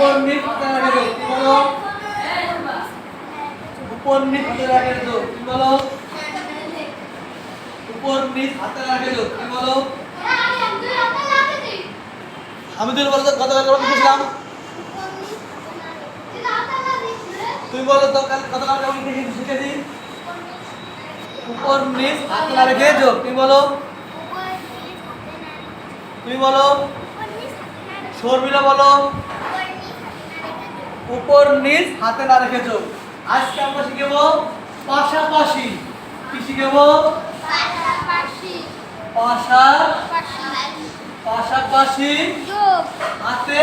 উপর রাখে দাও কি বলো? কি বলো? উপর হাতে রাখে দাও কি বলো? তুই বলো তো গতকালকে আমরা কি বলো তো, কাল গতকালকে শিখেছি উপর নিচ তুমি বলো? তুমি বলো? শর্মিলা বলো? উপর নিচ হাতে না রেখে চোখ আজকে আমরা শিখেব পাশাপাশি। কি শিখেব? পাশা পাশাপাশি। হাতে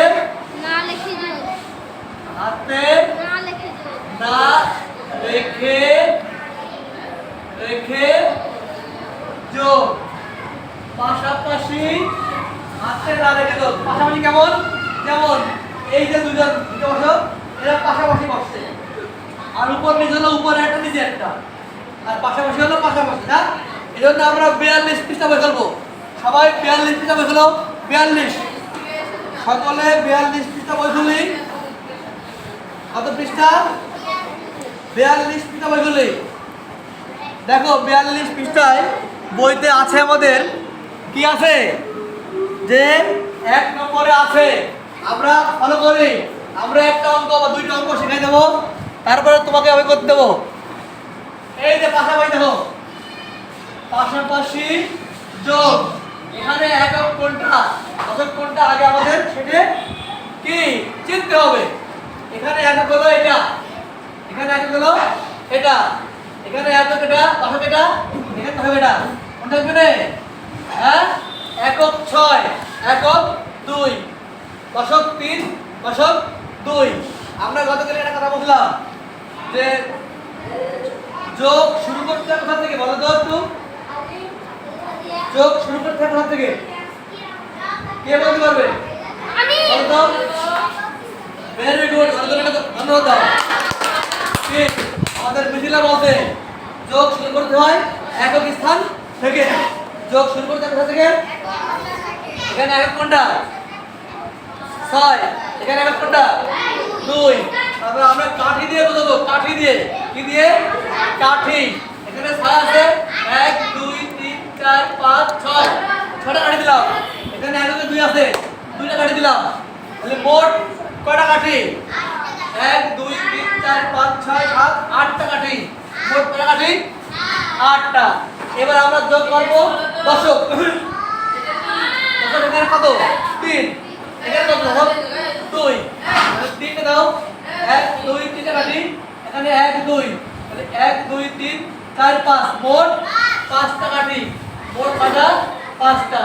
হাতে না রেখে রেখে যোগ। পাশাপাশি হাতে না রেখে যোগ। পাশাপাশি কেমন? যেমন এই যে দুজন দুটো বসো এরা পাশাপাশি বসছে। আর উপর নিচে হলো উপরে একটা, নিচে একটা। আর পাশাপাশি হলো পাশাপাশি না এই জন্য আমরা বিয়াল্লিশ পৃষ্ঠা বই ফেলব সবাই বিয়াল্লিশ পৃষ্ঠা বই ফেলো বিয়াল্লিশ। সকলে বিয়াল্লিশ পৃষ্ঠা বই ফেলি কত পৃষ্ঠা? বিয়াল্লিশ পৃষ্ঠা বই ফেলি দেখো, বিয়াল্লিশ পৃষ্ঠায় বইতে আছে আমাদের কি আছে? যে এক নম্বরে আছে। আমরা ফলো করি। আমরা একটা অঙ্ক বা দুইটা অঙ্ক শিখাই দেবো। তারপরে তোমাকে আমি করতে দেবো। এই যে পাশাপাশি দেখো। পাশাপাশি যোগ। এখানে একক কোনটা? দশক কোনটা আগে আমাদের সেটা কি? চিনতে হবে। এখানে একক হলো এটা। এখানে একক হলো এটা। এখানে একক এটা দশক এটা, এখানে দশক এটা। কোনটা হবে হ্যাঁ? একক ছয়, একক দুই। দশক তিন দশক দুই আমরা গতকাল একটা কথা বললাম যে যোগ শুরু করতে কোথা থেকে? বলো তো একটু। যোগ শুরু করতে কোথা থেকে? কে বলতে পারবে? বলো তো। ভেরি গুড ধন্যবাদ দাও। আমাদের মিথিলা বলতে যোগ শুরু করতে হয় একক স্থান থেকে। যোগ শুরু করতে কোথা থেকে। এখানে একক কোনটা? ছয়। এখানে একক কোনটা? দুই। তারপরে আমরা কাঠি দিয়ে বোঝাবো। কাঠি দিয়ে। কি দিয়ে? কাঠি। এখানে ছয় আছে। এক, দুই, তিন, চার, পাঁচ, ছয়। ছটা কাঠি দিলাম। এখানে এককে দুই আছে। দুইটা কাঠি দিলাম। তাহলে মোট কয়টা কাঠি? এক, দুই, তিন, চার, পাঁচ, ছয়, সাত, আটটা কাঠি। মোট কয়টা কাঠি? আটটা। এবার আমরা যোগ করব দশক এখানে কত তিন এখানে কত দশক দুই তাহলে তিনটে দাও এক দুই তিনটে কাঠি এখানে এক দুই তাহলে এক দুই তিন চার পাঁচ মোট পাঁচটা কাঠি। মোট কয়টা পাঁচটা।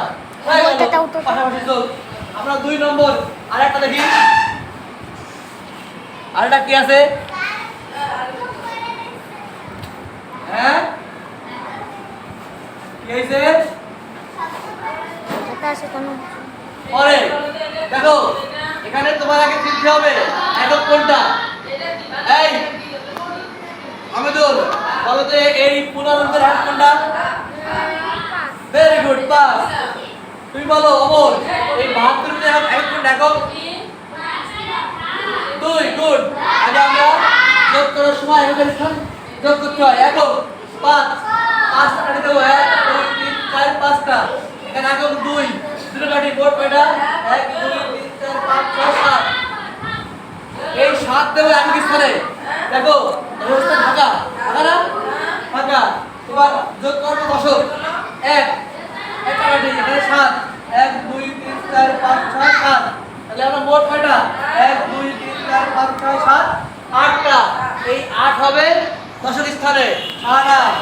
পাশাপাশি আমরা দুই নম্বর আরেকটা দেখি। আরেকটা কি আছে? হ্যাঁ? কি হয়েছে? পরে। দেখো এখানে তোমার আগে চিনতে হবে একক কোনটা? এই আমেদুল। বলো এই পুনরুদ্ধের এক কোনটা? ভেরি গুড পাস তুমি বলো অমর এই বাহাত্তর মিনিট এক এক কোনটা একক দুই গুড আগে আমরা যোগ করার সময় স্থান যোগ করতে হয়। একক পাঁচ, পাঁচটা কাটি দেবো, এক দুই তিন, চার, পাঁচটা। এখানে একক দুই, দুটো কাটি, মোট কয়টা? এক দুই তিন, চার, পাঁচ, ছয়, সাত। এই সাত দেবো একক স্থানে দেখো, অবস্থা ফাঁকা ফাঁকা না ফাঁকা এবার যোগ করব দশক এক একটা কাটি এখানে সাত। এক, দুই, তিন, চার, পাঁচ, ছয়, সাত। তাহলে আমরা মোট কয়টা? এক, দুই, তিন, চার, পাঁচ, ছয়, সাত। আটটা। এই আট হবে দশক স্থানে। আর আট।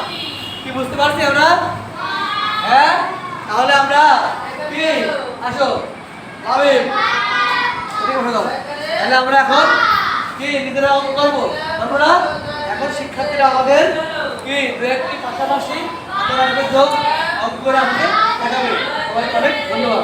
কি বুঝতে পারছি আমরা? হ্যাঁ? তাহলে আমরা কি? আসো। দাও। তাহলে আমরা এখন কি নিজেরা করব? পারব না? এখন শিক্ষার্থীরা আমাদের এই দু একটি পাশাপাশি আপনারা যোগ অগ্রগ্রহণে দেখাবেন সবাই অনেক ধন্যবাদ।